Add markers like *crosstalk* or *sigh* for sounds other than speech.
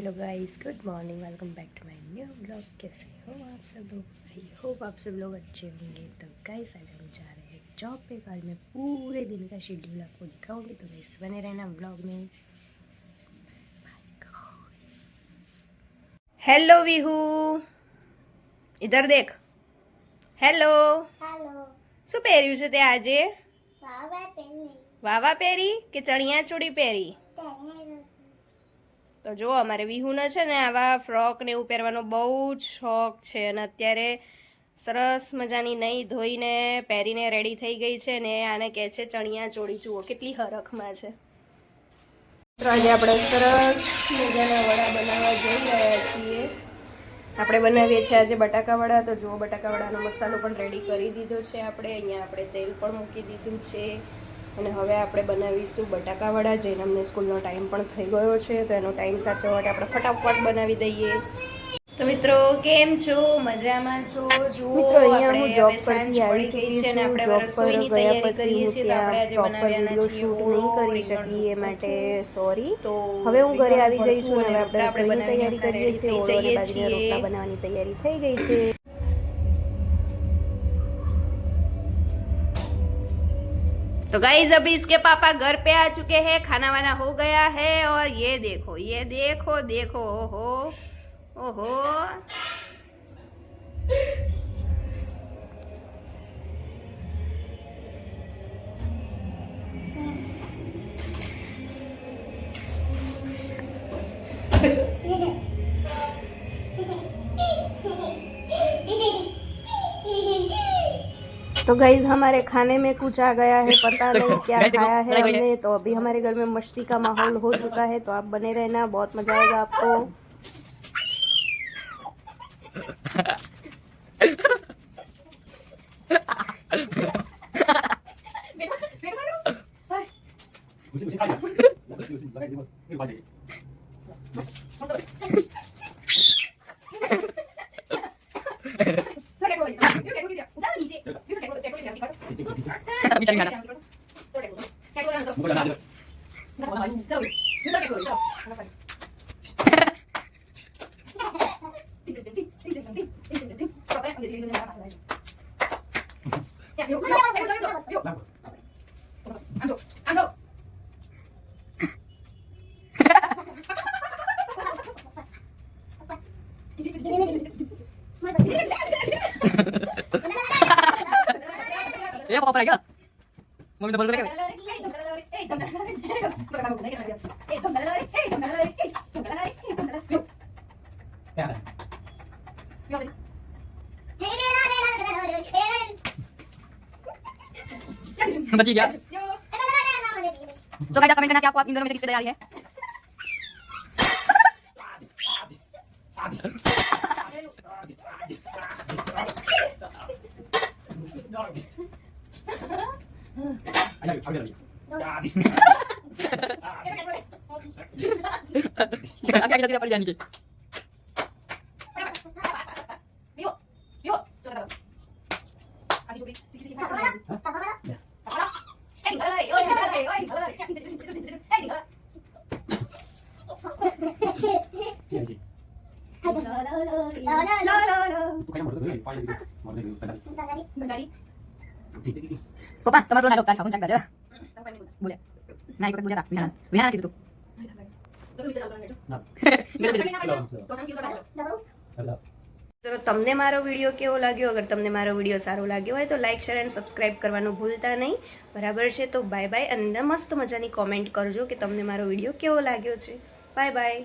hello guys good morning welcome back to my new blog कैसे हो आप सब लोग आई होप आप सब लोग अच्छे होंगे तो गाइस आज हम जा रहे हैं जॉब पे आज मैं पूरे दिन का शेड्यूल आपको दिखाऊंगी तो गाइस बने रहना ब्लॉग में हेलो विहू इधर देख હેલો હાલો શું પહેર્યું છે તે આજે બાબા પેલી વાવા પહેરી કે ચણિયા ચોળી પહેરી તેને તો જો અમારે વિહુને છે ને આવા ફ્રોક ને એવું પહેરવાનો બહુ જ શોખ છે અને અત્યારે સરસ મજાની નહીં ધોઈને પહેરીને રેડી થઈ ગઈ છે ને આને કહે છે ચણિયા ચોળી. જુઓ, કેટલી હરખમાં છે. આજે આપણે સરસ મજાના વડા બનાવવા જઈ રહ્યા છીએ. આપણે બનાવીએ છીએ આજે બટાકા વડા. તો જુઓ, બટાકા વડાનો મસાલો પણ રેડી કરી દીધો છે આપણે. અહીંયા આપણે તેલ પણ મૂકી દીધું છે. અને હવે આપણે બનાવીશું બટાકા વડા જઈને અમને સ્કૂલનો ટાઈમ પણ થઈ ગયો છે તો એનો ટાઈમ સાચવવા માટે આપણે ફટાફટ બનાવી દઈએ. તો મિત્રો કેમ છો? મજામાં છો? જુઓ મિત્રો અહીંયા હું જોબ પરથી આવી ચૂકી છે અને છું. આપણે જોબ પર ગયા પછી હું ત્યાં પ્રોપર વીડિયો શૂટ નહીં કરી શકી એ માટે સોરી તો હવે હું ઘરે આવી ગઈ છું અને હવે આપણે રસોઈની તૈયારી કરીએ છીએ. ઓળો અને બાજરીના રોટલા બનાવવાની તૈયારી થઈ ગઈ છે. तो गाइज़ अभी इसके पापा घर पे आ चुके हैं खाना वाना हो गया है और ये देखो ये देखो देखो, ओहो ओहो। *laughs* तो गाइज़ हमारे खाने में कुछ आ गया है पता नहीं क्या खाया है हमने तो अभी हमारे घर में मस्ती का माहौल हो चुका है तो आप बने रहना बहुत मज़ा आएगा आपको 应该的都是这种东西该说的不你你你要 మమ్మీ డబ్బులు కరెక్ట్ बची गया सो गाइस आप कमेंट करना कि आपको आप 가위 가위 가위. 야, 니. 아, 아까 kita tidak coba tahu. Kaki kiri, sikit sikit. Apa lah? Apa lah? Apa lah? Eh, tinggal lagi. Oh, tinggal lagi. Oh, tinggal lagi. Eh, tinggal. Jadi. Lo lo lo lo lo lo lo. Itu kayaknya menurut gue paling menurut gue. Bentar tadi. Bentar tadi. પપ્પા તમારો નારો કાલ ખાવું ચાકતા બોલે ના એક બોલે રાખ વિહાન વિહાન કીધું તો તમને મારો વીડિયો કેવો લાગ્યો? અગર તમને મારો વીડિયો સારો લાગ્યો હોય તો લાઇક શેર એન્ડ સબસ્ક્રાઈબ કરવાનું ભૂલતા નહીં. બરાબર છે? તો બાય બાય અને મસ્ત મજાની કોમેન્ટ કરજો કે તમને મારો વીડિયો કેવો લાગ્યો છે. Bye bye